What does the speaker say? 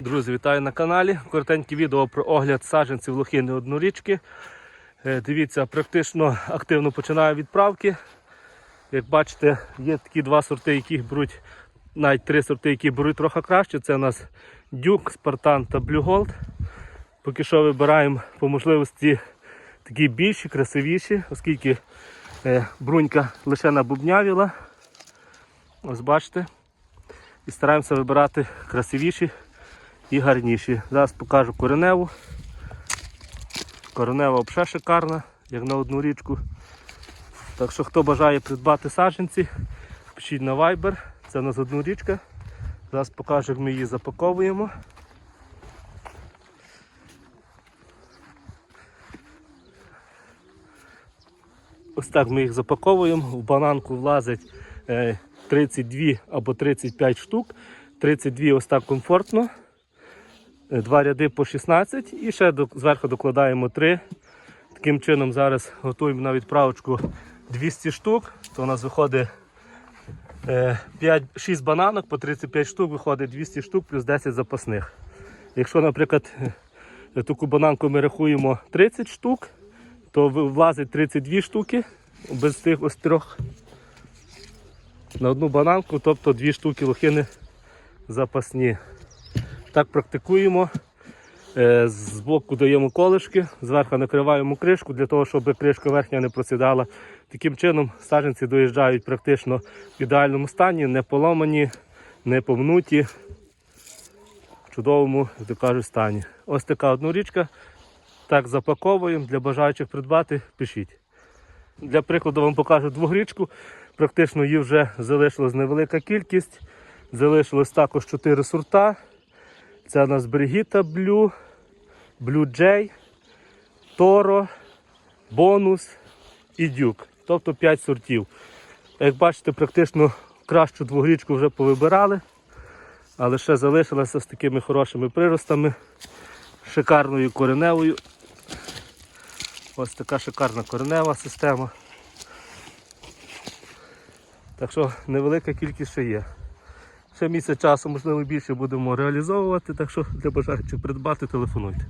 Друзі, вітаю на каналі. Коротеньке відео про огляд саджанців лохини однорічки. Е, Дивіться, практично активно починаю відправки. Як бачите, є такі два сорти, яких беруть, навіть три сорти, які беруть трохи краще. Це у нас Дюк, Спартан та Gold. Поки що вибираємо по можливості такі більші, красивіші, оскільки е, брунька лише набубнявіла. Ось бачите. І стараємося вибирати красивіші і гарніші. Зараз покажу кореневу. Коренева взагалі шикарна, як на одну річку. Так що хто бажає придбати саджанці, пишіть на Viber. Це у нас одну річка. Зараз покажу, як ми її запаковуємо. Ось так ми їх запаковуємо. В бананку влазить е, 32 або 35 штук. 32 ось так комфортно. Е, Два ряди по 16 і ще зверху докладаємо 3. Таким чином зараз готуємо на відправочку 200 штук. То у нас виходить е, 5, 6 бананок по 35 штук, виходить 200 штук плюс 10 запасних. Якщо, наприклад, е, таку бананку ми рахуємо 30 штук, то влазить 32 штуки без тих ось трьох на одну бананку, тобто 2 штуки лохини запасні. Так практикуємо. Е, З боку даємо колишки, зверху накриваємо кришку для того, щоб кришка верхня не просідала. Таким чином саджанці доїжджають практично в ідеальному стані, не поломані, не помнуті, в чудовому, як кажуть, стані. Ось така однорічка. Так запаковуємо. Для бажаючих придбати, пишіть. Для прикладу вам покажу двогрічку. Практично її вже залишилась невелика кількість. Залишилось також 4 сорта. Це у нас Бригіта Блю, Блю Джей, Торо, Бонус і Дюк. Тобто 5 сортів. Як бачите, практично кращу двогрічку вже повибирали, але ще залишилася з такими хорошими приростами, шикарною кореневою. Ось така шикарна коренева система. Так що невелика кількість ще є. Ще місяць часу, можливо, більше будемо реалізовувати, так що для бажаючих придбати, телефонуйте.